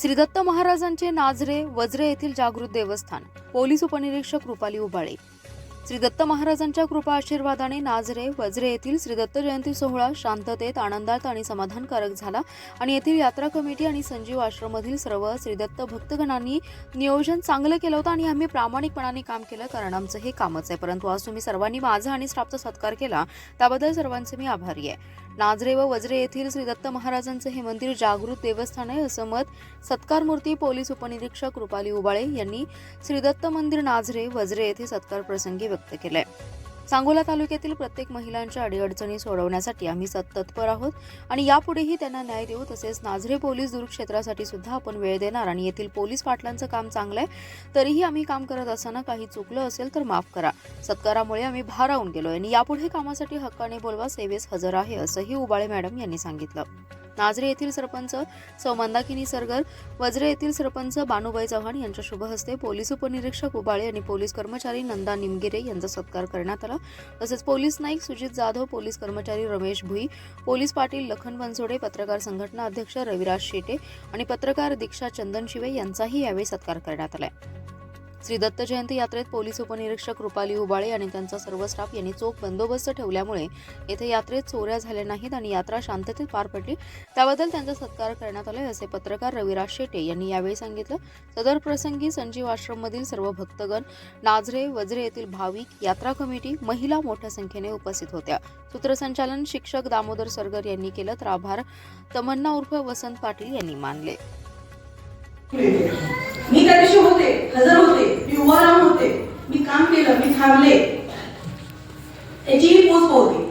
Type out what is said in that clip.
श्री दत्त महाराजांचे नाझरे वज्रे येथील जागृत देवस्थान. पोलीस उपनिरीक्षक रुपाली उबाळे. श्री दत्त महाराजांच्या कृपा आशीर्वादाने नाझरे वज्रे येथील श्री दत्त जयंती सोहळा शांततेत आनंदात आणि समाधानकारक झाला आणि येथील यात्रा कमिटी आणि संजीव आश्रममधील सर्व श्री दत्त भक्तगणांनी नियोजन चांगलं केलं होतं आणि आम्ही प्रामाणिकपणाने काम केलं कारण आमचं हे कामच आहे. परंतु आज तुम्ही सर्वांनी माझा आणि स्टाफचा सत्कार केला. त्याबद्दल सर्वांचे मी आभारी आहे. नाझरे व वज्रे येथील श्री दत्त महाराजांचे हे मंदिर जागृत देवस्थान आहे असं मत सत्कारमूर्ती पोलीस उपनिरीक्षक रुपाली उबाळे यांनी श्री दत्त मंदिर नाझरे वज्रे येथे सत्कार प्रसंगी व्यक्त केलंय. सांगोला तालुक्यातील प्रत्येक महिलांच्या अडीअडचणी सोडवण्यासाठी आम्ही तत्पर आहोत आणि यापुढेही त्यांना न्याय देऊ तसेच नाझरे पोलीस दूरक्षेत्रासाठी सुद्धा आपण वेळ देणार आणि येथील पोलीस पाटलांचं काम चांगलं आहे तरीही आम्ही काम करत असताना काही चुकलं असेल तर माफ करा. सत्कारामुळे आम्ही भारावून गेलोय आणि यापुढे कामासाठी हक्काने बोलवा सेवेस हजर आहे असंही उबाळे मॅडम यांनी सांगितलं. नाझरे येथील सरपंच सौ मंदाकिनी सरगर वज्रे येथील सरपंच बानुबाई चव्हाण यांच्या शुभ हस्ते पोलीस उपनिरीक्षक उबाळे आणि पोलीस कर्मचारी नंदा निमगिरे यांचा सत्कार करण्यात आला. तसेच पोलीस नाईक सुजित जाधव पोलीस कर्मचारी रमेश भुई पोलीस पाटील लखन बनसोडे पत्रकार संघटना अध्यक्ष रविराज शेटे आणि पत्रकार दीक्षा चंदन शिवे यांचाही यावेळी सत्कार करण्यात आलाय श्री दत्त जयंती यात्रेत पोलीस उपनिरीक्षक रुपाली हुबाळे आणि त्यांचा सर्व स्टाफ यांनी चोख बंदोबस्त ठेवल्यामुळे येथे यात्रेत चोऱ्या झाल्या नाहीत आणि यात्रा शांततेत पार पडली. त्याबद्दल त्यांचा सत्कार करण्यात आला असे पत्रकार रविराज शेटे यांनी यावेळी सांगितलं. सदर प्रसंगी संजीव आश्रममधील सर्व भक्तगण नाझरे वज्रे येथील भाविक यात्रा कमिटी महिला मोठ्या संख्येने उपस्थित होत्या. सूत्रसंचालन शिक्षक दामोदर सरगर यांनी केलं तर आभार. तमन्ना उर्फ वसंत पाटील यांनी मानले. मी त्या दिवशी होते हजर होते मी उभं राहून होते मी काम केलं मी थांबले त्याची मी पोच होते.